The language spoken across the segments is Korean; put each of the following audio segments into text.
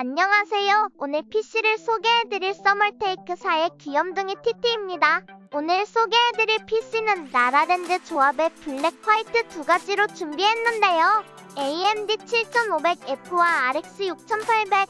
안녕하세요. 오늘 PC를 소개해드릴 서멀테이크사의 귀염둥이 TT입니다. 오늘 소개해드릴 PC는 나라랜드 조합의 블랙 화이트 두 가지로 준비했는데요. AMD 7500F와 RX 6800,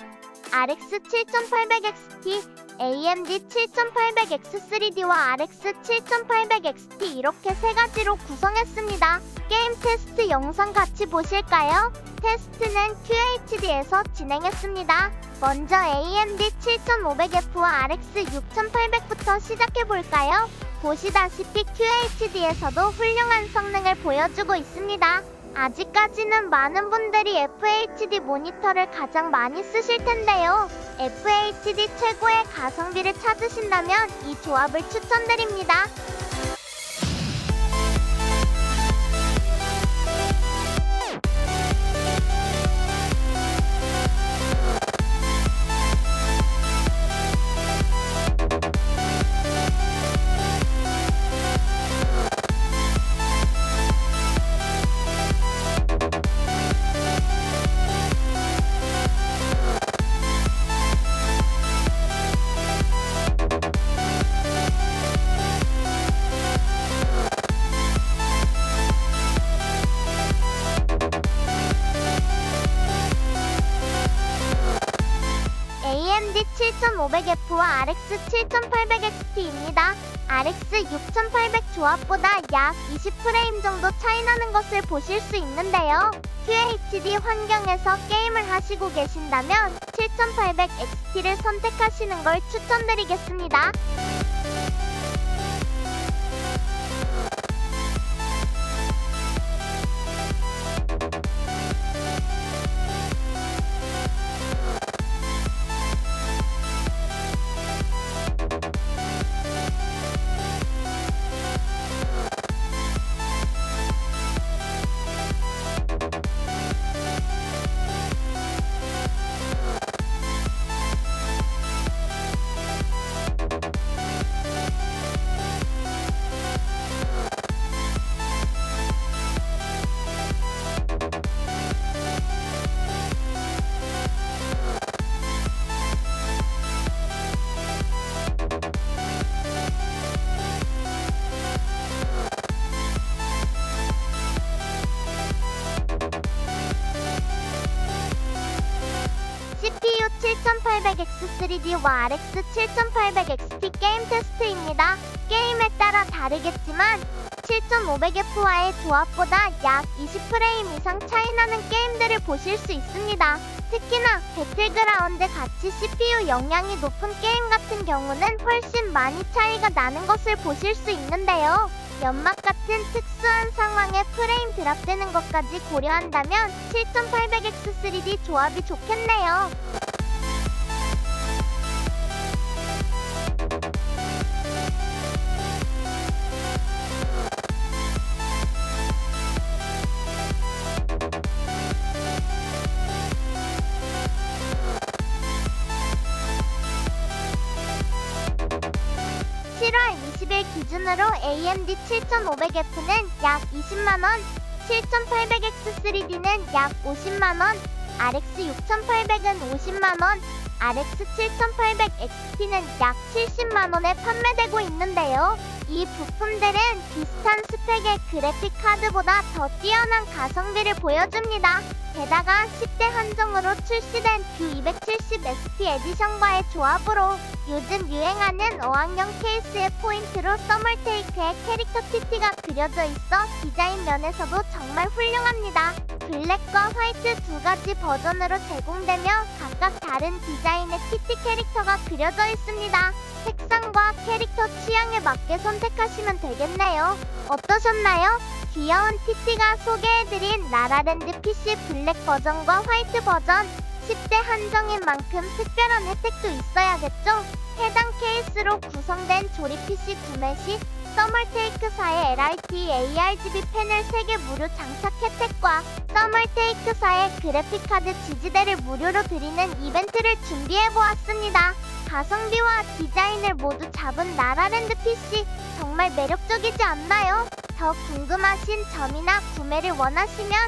RX 7800XT, AMD 7800X3D와 RX 7800XT 이렇게 세 가지로 구성했습니다. 게임 테스트 영상 같이 보실까요? 테스트는 QHD에서 진행했습니다. 먼저 AMD 7500F와 RX 6800부터 시작해볼까요? 보시다시피 QHD에서도 훌륭한 성능을 보여주고 있습니다. 아직까지는 많은 분들이 FHD 모니터를 가장 많이 쓰실 텐데요. FHD 최고의 가성비를 찾으신다면 이 조합을 추천드립니다. AMD 7500F와 RX 7800XT입니다. RX 6800 조합보다 약 20프레임 정도 차이 나는 것을 보실 수 있는데요. QHD 환경에서 게임을 하시고 계신다면 7800XT를 선택하시는 걸 추천드리겠습니다. 7800X3D와 RX 7800XT 게임 테스트입니다. 게임에 따라 다르겠지만 7500F와의 조합보다 약 20프레임 이상 차이 나는 게임들을 보실 수 있습니다. 특히나 배틀그라운드 같이 CPU 영향이 높은 게임 같은 경우는 훨씬 많이 차이가 나는 것을 보실 수 있는데요. 연막 같은 특수한 상황에 프레임 드랍되는 것까지 고려한다면 7800X3D 조합이 좋겠네요. 20일) 기준으로 AMD 7500F는 약 20만원, 7800X3D는 약 50만원, RX 6800은 50만원, RX 7800XT는 약 70만원에 판매되고 있는데요. 이 부품들은 비슷한 스펙의 그래픽 카드보다 더 뛰어난 가성비를 보여줍니다. 게다가 10대 한정으로 출시된 뷰 270SP 에디션과의 조합으로 요즘 유행하는 어학용 케이스의 포인트로 서멀테이크의 캐릭터 TT가 그려져 있어 디자인 면에서도 정말 훌륭합니다. 블랙과 화이트 두 가지 버전으로 제공되며 각각 다른 디자인의 TT 캐릭터가 그려져 있습니다. 색상과 캐릭터 취향에 맞게 선택하시면 되겠네요. 어떠셨나요? 귀여운 TT가 소개해드린 라라랜드 PC 블랙 버전과 화이트 버전 10대 한정인 만큼 특별한 혜택도 있어야겠죠? 해당 케이스로 구성된 조립 PC 구매 시 서멀테이크사의 LIT ARGB 패널 3개 무료 장착 혜택과 서멀테이크사의 그래픽카드 지지대를 무료로 드리는 이벤트를 준비해보았습니다. 가성비와 디자인을 모두 잡은 나라랜드 PC 정말 매력적이지 않나요? 더 궁금하신 점이나 구매를 원하시면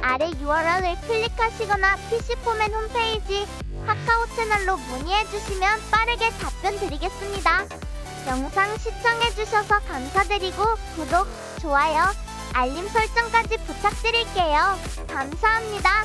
아래 URL을 클릭하시거나 PC포맨 홈페이지, 카카오 채널로 문의해 주시면 빠르게 답변 드리겠습니다. 영상 시청해 주셔서 감사드리고 구독, 좋아요, 알림 설정까지 부탁드릴게요. 감사합니다.